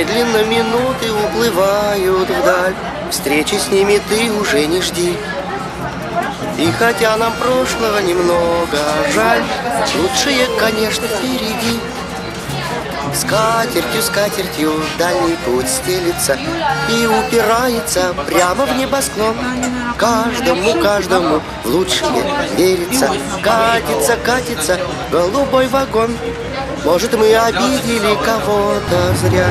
Медленно минуты уплывают вдаль. Встречи с ними ты уже не жди. И хотя нам прошлого немного жаль Лучшее, конечно, впереди. Скатертью, скатертью дальний путь стелится И упирается прямо в небосклон. Каждому, каждому в лучшее верится. Катится, катится голубой вагон. Может, мы обидели кого-то зря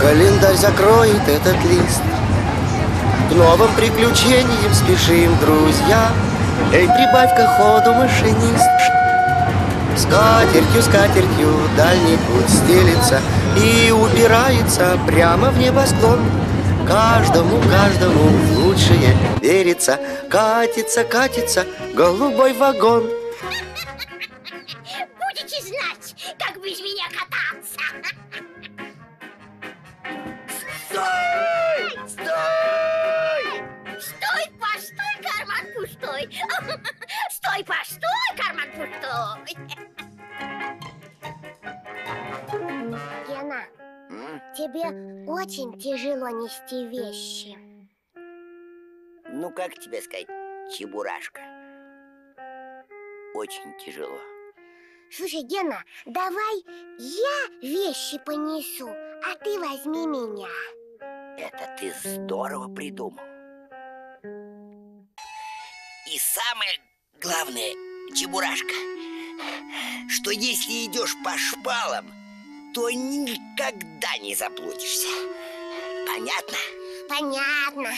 Календарь закроет этот лист. К новым приключениям спешим, друзья. Эй, прибавь-ка ходу, машинист. Скатертью, скатертью дальний путь стелится И упирается прямо в небосклон. Каждому, каждому лучшее верится. Катится, катится голубой вагон. Будете знать, как без меня кататься. Стой, постой, карман пустой. Гена, тебе очень тяжело нести вещи. Ну, как тебе сказать, чебурашка? Очень тяжело. Слушай, Гена, давай я вещи понесу, а ты возьми меня. Это ты здорово придумал. И самое главное, чебурашка, что если идешь по шпалам, то никогда не заблудишься. Понятно? Понятно.